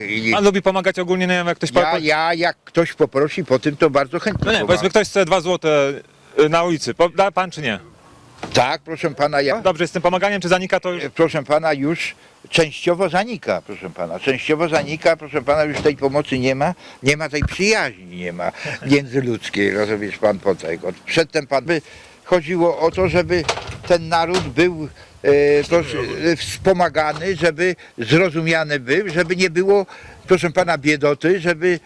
I Pan lubi pomagać ogólnie, nie wiem, jak ktoś... ja, po- ja jak ktoś poprosi po tym, to bardzo chętnie No nie, pomagam. powiedzmy ktoś chce dwa złote y, na ulicy. Po- Da pan czy nie? Tak, proszę pana, ja, Dobrze, z tym pomaganiem czy zanika to już... proszę pana, już częściowo zanika, proszę pana. Częściowo zanika, proszę pana, już tej pomocy nie ma, nie ma tej przyjaźni, nie ma międzyludzkiej, rozumiesz pan po tego. Przedtem pan by chodziło o to, żeby ten naród był e, proszę, e, wspomagany, żeby zrozumiany był, żeby nie było, proszę pana, biedoty, żeby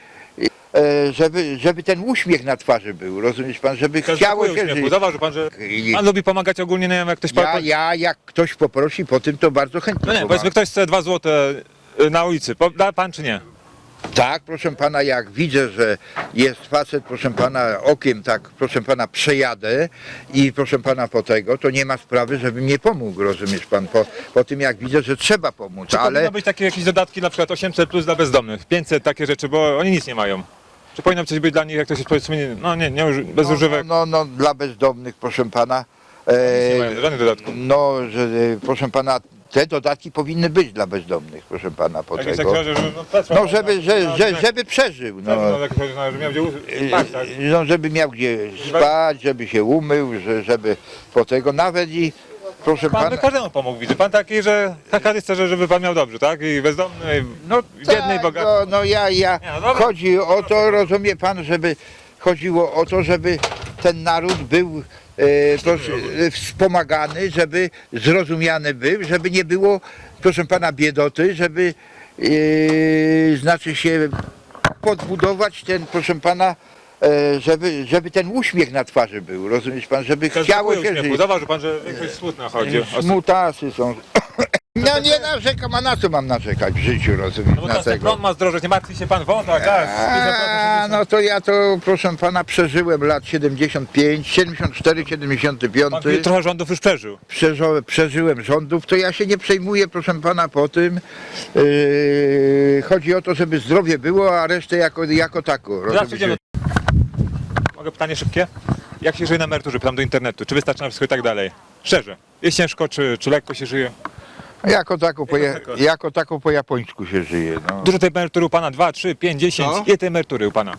e, żeby, żeby ten uśmiech na twarzy był, rozumiesz pan, żeby chciało się żyć. Zauważył pan, że pan lubi pomagać ogólnie, nie wiem, jak ktoś... Ja, ja jak ktoś poprosi po tym, to bardzo chętnie No nie, pomagam. powiedzmy ktoś chce dwa złote y, na ulicy. Po- Da pan czy nie? Tak, proszę pana, jak widzę, że jest facet, proszę pana, okiem tak, proszę pana, przejadę i proszę pana po tego, to nie ma sprawy, żebym nie pomógł, rozumiesz pan, po, po tym jak widzę, że trzeba pomóc, Czy ale powinno być takie jakieś dodatki, na przykład 800 plus dla bezdomnych, 500 takie rzeczy, bo oni nic nie mają. Czy powinno coś być dla nich, jak ktoś jest powiedzmy, nie- no nie, nie uży- bez no, używek, no, no, dla bezdomnych, proszę pana, nic nie e, mają, żadnych dodatków. no, że, e, proszę pana, te dodatki powinny być dla bezdomnych, proszę pana, po jest tego. że, że, no, patrz, No, żeby, że, no, że, tak, żeby przeżył, tak, no. no, no, żeby miał gdzie spać, tak? No, żeby miał gdzie spać, żeby się umył, że, żeby po tego nawet i proszę Pan pana. by każdemu pomógł, widzę. Pan taki, że taka lista, że żeby pan miał dobrze, tak? I bezdomny, i No biedny i tak, bogaty. no, no ja, ja Nie, no dobra. chodzi o to, rozumie pan, żeby chodziło o to, żeby ten naród był e, proszę, e, wspomagany, żeby zrozumiany był, żeby nie było, proszę pana, biedoty, żeby e, znaczy się podbudować ten, proszę pana, e, żeby, żeby ten uśmiech na twarzy był, rozumiesz pan, żeby Każdy chciało się uśmiechu. żyć. Zauważył pan, że większość smutna chodzi. O- Smutasy są. No nie narzekam, a na co mam narzekać w życiu, rozumiesz, No bo na teraz ten tego. prąd ma zdrożeć, nie martwi się pan woda, gaz, A, 50%, no to ja to, proszę pana, przeżyłem lat 75, 74, 75. Pan tu trochę rządów już przeżył. Przeżo- przeżyłem rządów, to ja się nie przejmuję, proszę pana, po tym. Yy, chodzi o to, żeby zdrowie było, a resztę jako, jako tako. Zaraz rozumiecie? przejdziemy. Mogę pytanie szybkie? Jak się żyje na emeryturze? Pytam do internetu. Czy wystarczy na wszystko i tak dalej? Szczerze. Jest ciężko, czy, czy lekko się żyje? Jako tako, po, ja, jako tako po japońsku się żyje. No, Dużo tej emerytury u pana? 2, 3, 5, 10? Co? Ile tej emerytury u pana?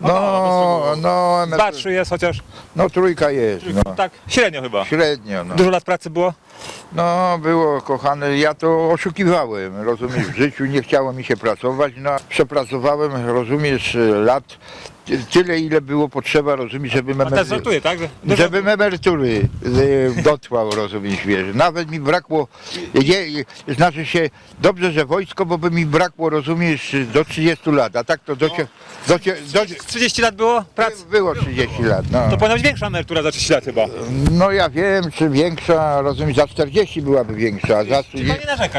no, no, 2, 3 jest chociaż? no trójka jest, no. Tak, średnio chyba. Średnio, no. Dużo lat pracy było? No, było kochany, ja to oszukiwałem, rozumiesz, w życiu nie chciało mi się pracować, no, przepracowałem, rozumiesz, lat, ty- tyle ile było potrzeba, rozumiesz, żebym emerytury, żartuje, tak? Żebym emerytury e, dotrwał, rozumiesz, wiesz, nawet mi brakło, nie, znaczy się, dobrze, że wojsko, bo by mi brakło, rozumiesz, do 30 lat, a tak to do, cie- do, cie- do, 30 lat było pracy? było 30 lat, no. To powinna być większa emerytura za 30 lat chyba. No ja wiem, czy większa, rozumiesz, za 40 byłaby większa, a za 30... Pan nie.